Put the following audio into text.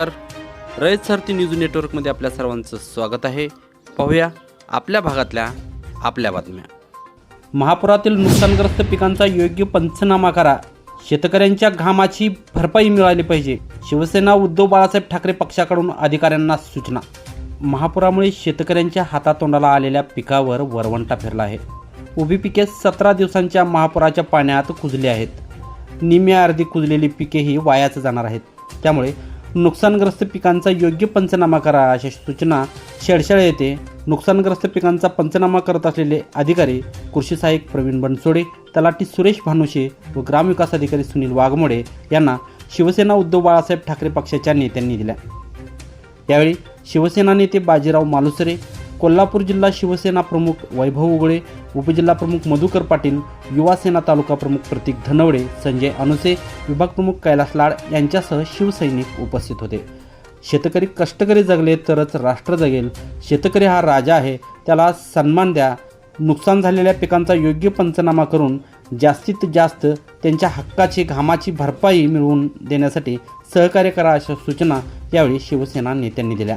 तर रयत सारथी न्यूज नेटवर्कमध्ये आपल्या सर्वांचं स्वागत आहे. पाहूया आपल्या भागातल्या आपल्या बातम्या. महापुरातील नुकसानग्रस्त पिकांचा योग्य पंचनामा करा. शेतकऱ्यांच्या घामाची भरपाई मिळाली पाहिजे. शिवसेना उद्धव बाळासाहेब ठाकरे पक्षाकडून अधिकाऱ्यांना सूचना. महापुरामुळे शेतकऱ्यांच्या हातातोंडाला आलेल्या पिकावर वरवंटा फिरला आहे. उभी पिके सतरा दिवसांच्या महापुराच्या पाण्यात कुजली आहेत. निम्या अर्धी कुजलेली पिकेही वायाच जाणार आहेत. त्यामुळे नुकसानग्रस्त पिकांचा योग्य पंचनामा करा अशा सूचना शेडशाळे येथे नुकसानग्रस्त पिकांचा पंचनामा करत असलेले अधिकारी कृषी सहाय्यक प्रवीण बनसोडे तलाठी सुरेश भानुशे व ग्रामविकास अधिकारी सुनील वाघमोडे यांना शिवसेना उद्धव बाळासाहेब ठाकरे पक्षाच्या नेत्यांनी दिल्या. यावेळी शिवसेना नेते बाजीराव मालुसरे कोल्हापूर जिल्हा शिवसेना प्रमुख वैभव उगळे उपजिल्हा प्रमुख मधुकर पाटील युवासेना तालुका प्रमुख प्रतीक धनवडे संजय अनुसे विभाग प्रमुख कैलास लाड यांच्यासह शिवसैनिक उपस्थित होते. शेतकरी कष्टकरी जगले तरच राष्ट्र जगेल. शेतकरी हा राजा आहे. त्याला सन्मान द्या. नुकसान झालेल्या पिकांचा योग्य पंचनामा करून जास्तीत जास्त त्यांच्या हक्काची घामाची भरपाई मिळवून देण्यासाठी सहकार्य करा अशा सूचना यावेळी शिवसेना नेत्यांनी दिल्या.